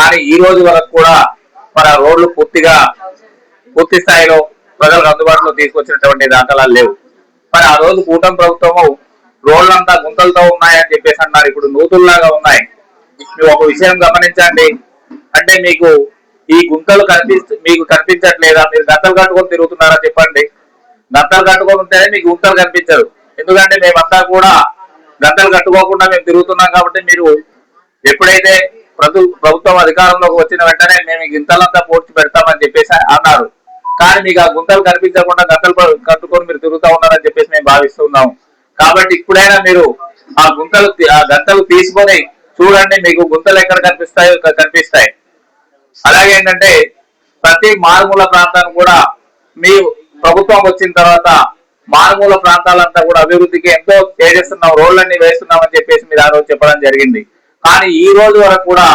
కానీ ఈ రోజు వరకు కూడా మన రోడ్లు పూర్తిగా పూర్తి స్థాయిలో ప్రజలకు అందుబాటులో తీసుకొచ్చినటువంటి దాఖలాలు లేవు. మరి ఆ రోజు కూటమి ప్రభుత్వము రోడ్లంతా గుంతలతో ఉన్నాయని చెప్పేసి అన్నారు. ఇప్పుడు నూతుల్లాగా ఉన్నాయి. మీరు ఒక విషయం గమనించండి. అంటే మీకు ఈ గుంతలు కనిపిస్తు మీకు కనిపించట్లేదా? మీరు గంతలు కట్టుకొని తిరుగుతున్నారా చెప్పండి. గంతలు కట్టుకొని ఉంటేనే మీకు గుంతలు కనిపించదు ఎందుకంటే మేమంతా కూడా గంతలు కట్టుకోకుండా మేము తిరుగుతున్నాం కాబట్టి మీరు ఎప్పుడైతే ప్రభుత్వం అధికారంలోకి వచ్చిన వెంటనే మేము గింతలంతా గుంతలంతా పెడతామని చెప్పేసి అన్నారు. కానీ మీకు ఆ గుంతలు కనిపించకుండా గంతలు కట్టుకొని మీరు తిరుగుతా ఉన్నారని చెప్పేసి మేము భావిస్తున్నాం కాబట్టి ఇప్పుడైనా మీరు ఆ గుంతలు ఆ గంతలు తీసుకొని చూడండి మీకు గుంతలు ఎక్కడ కనిపిస్తాయో కనిపిస్తాయి. అలాగే ఏంటంటే ప్రతి మారుమూల ప్రాంతాన్ని కూడా మీ ప్రభుత్వం వచ్చిన తర్వాత మారుమూల ప్రాంతాలంతా కూడా అభివృద్ధికి ఎంతో చేస్తున్నాం రోడ్లన్నీ వేస్తున్నాం అని చెప్పేసి మీరు ఆ రోజు చెప్పడం జరిగింది. కానీ ఈ రోజు వరకు కూడా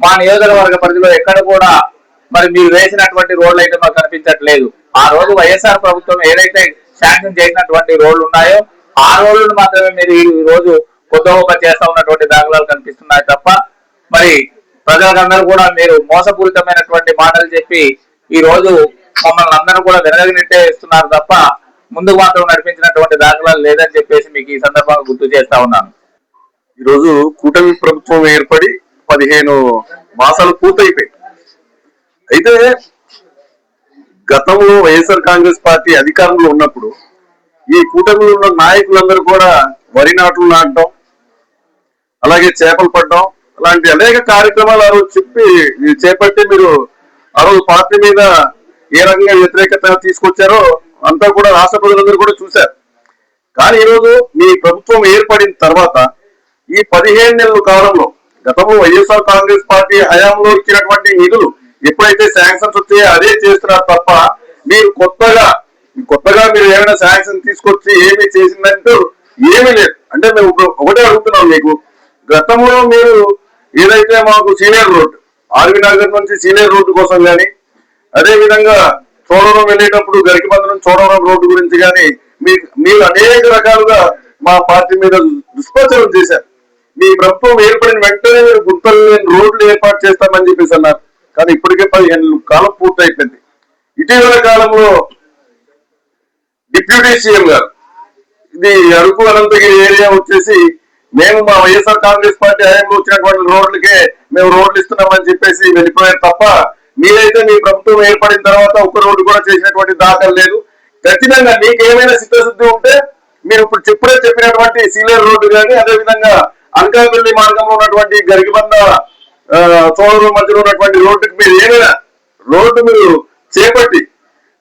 మా నియోజకవర్గ పరిధిలో ఎక్కడ కూడా మరి మీరు వేసినటువంటి రోడ్లు అయితే మాకు కనిపించట్లేదు. ఆ రోజు వైఎస్ఆర్ ప్రభుత్వం ఏదైతే శాంక్షన్ చేసినటువంటి రోడ్లు ఉన్నాయో ఆ రోడ్లను మాత్రమే మీరు ఈ రోజు కొత్త గొప్ప చేస్తా ఉన్నటువంటి దాఖలాలు కనిపిస్తున్నాయి తప్ప మరి ప్రజలందరూ కూడా మీరు మోసపూరితమైనటువంటి మాటలు చెప్పి ఈ రోజు మమ్మల్ని అందరూ కూడా వెనగనెట్టేస్తున్నారు తప్ప ముందుకు మాత్రం నడిపించినటువంటి దాఖలాలు లేదని చెప్పేసి మీకు ఈ సందర్భంగా గుర్తు చేస్తా ఉన్నాను. ఈరోజు కూటమి ప్రభుత్వం ఏర్పడి పదిహేను మాసాలు పూర్తయిపోయాయి అయితే గతంలో వైఎస్ఆర్ కాంగ్రెస్ పార్టీ అధికారంలో ఉన్నప్పుడు ఈ కూటమిలో ఉన్న నాయకులందరూ కూడా వరి నాట్లు నాటడం అలాగే చేపలు పడడం అలాంటి అనేక కార్యక్రమాలు ఆ రోజు చెప్పి చేపట్టి మీరు ఆ రోజు పార్టీ మీద ఏ రకంగా వ్యతిరేకత తీసుకొచ్చారో అంతా కూడా రాష్ట్ర ప్రజలందరూ కూడా చూశారు. కానీ ఈరోజు మీ ప్రభుత్వం ఏర్పడిన తర్వాత ఈ పదిహేను నెలల కాలంలో గతంలో వైఎస్ఆర్ కాంగ్రెస్ పార్టీ హయాంలో ఇచ్చినటువంటి నిధులు ఎప్పుడైతే శాంక్షన్స్ వచ్చాయో అదే చేస్తున్నారు తప్ప మీరు కొత్తగా కొత్తగా మీరు ఏమైనా శాంక్షన్ తీసుకొచ్చి ఏమి చేసిందంటూ ఏమీ లేదు. అంటే మేము ఒకటే అడుగుతున్నాం మీకు. గతంలో మీరు ఏదైతే మాకు సీనియర్ రోడ్ ఆర్వి నగర్ నుంచి సీనియర్ రోడ్డు కోసం కానీ అదే విధంగా చోడవరం వెళ్ళేటప్పుడు గరికిబంద నుంచి చోడవరం రోడ్డు గురించి కానీ మీకు మీరు అనేక రకాలుగా మా పార్టీ మీద దుష్ప్రచారం చేశారు. మీ ప్రభుత్వం ఏర్పడిన వెంటనే మీరు గుర్తలు లేని రోడ్లు ఏర్పాటు చేస్తామని చెప్పేసి అన్నారు. కానీ ఇప్పటికే పదిహేను కాలం పూర్తయిపోయింది. ఇటీవల కాలంలో డిప్యూటీ సీఎం గారు ఇది అరకు అనంతగిరి ఏరియా వచ్చేసి మేము మా వైఎస్ఆర్ కాంగ్రెస్ పార్టీ హయాంలో వచ్చినటువంటి రోడ్లకే మేము రోడ్లు ఇస్తున్నామని చెప్పేసి వెళ్ళిపోయారు తప్ప మీరైతే మీ ప్రభుత్వం ఏర్పడిన తర్వాత ఒక్క రోడ్డు కూడా చేసినటువంటి దాఖలు లేదు. ఖచ్చితంగా మీకు ఏమైనా సిద్ధశుద్ధి ఉంటే మీరు ఇప్పుడు చెప్పుడే చెప్పినటువంటి సీనియర్ రోడ్డు కానీ అదే విధంగా అనకాపల్లి మార్గంలో ఉన్నటువంటి గరిగిబంద ఆ, మధ్యలో ఉన్నటువంటి రోడ్డుకి మీరు ఏమైనా రోడ్డు మీరు చేపట్టి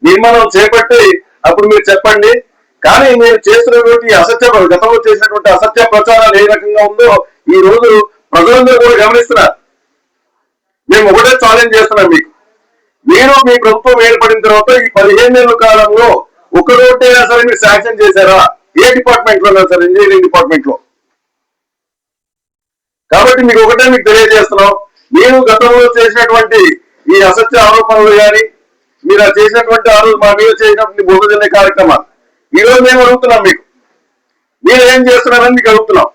నిర్మాణం చేపట్టి అప్పుడు మీరు చెప్పండి. కానీ మీరు చేస్తున్నటువంటి అసత్య గతంలో చేసినటువంటి అసత్య ప్రచారాలు ఏ రకంగా ఉందో ఈ రోజు ప్రజలందరూ కూడా గమనిస్తున్నారు. మేము ఒకటే ఛాలెంజ్ చేస్తున్నాం మీకు. మీరు మీ ప్రభుత్వం ఏర్పడిన తర్వాత ఈ పదిహేను నెలల కాలంలో ఒక రోడ్ అయినా సరే మీరు శాంక్షన్ చేశారా? ఏ డిపార్ట్మెంట్లో సరే ఇంజనీరింగ్ డిపార్ట్మెంట్లో. కాబట్టి మీకు ఒకటే మీకు తెలియజేస్తున్నాం. మేము గతంలో చేసినటువంటి ఈ అసత్య ఆరోపణలు కానీ మీరు చేసినటువంటి ఆ రోజు మా మీద చేసినటువంటి బోధజల్లి కార్యక్రమాలు ఈ రోజు మేము అడుగుతున్నాం మీకు. మీరు ఏం చేస్తున్నారని మీకు అడుగుతున్నాం.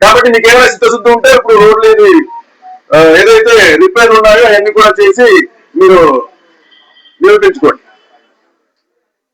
కాబట్టి మీకు ఏమైనా సిద్ధశుద్ధి ఉంటే ఇప్పుడు రోడ్లు ఏదైతే రిపేర్లు ఉన్నాయో అవన్నీ కూడా చేసి మీరు నిరూపించుకోండి.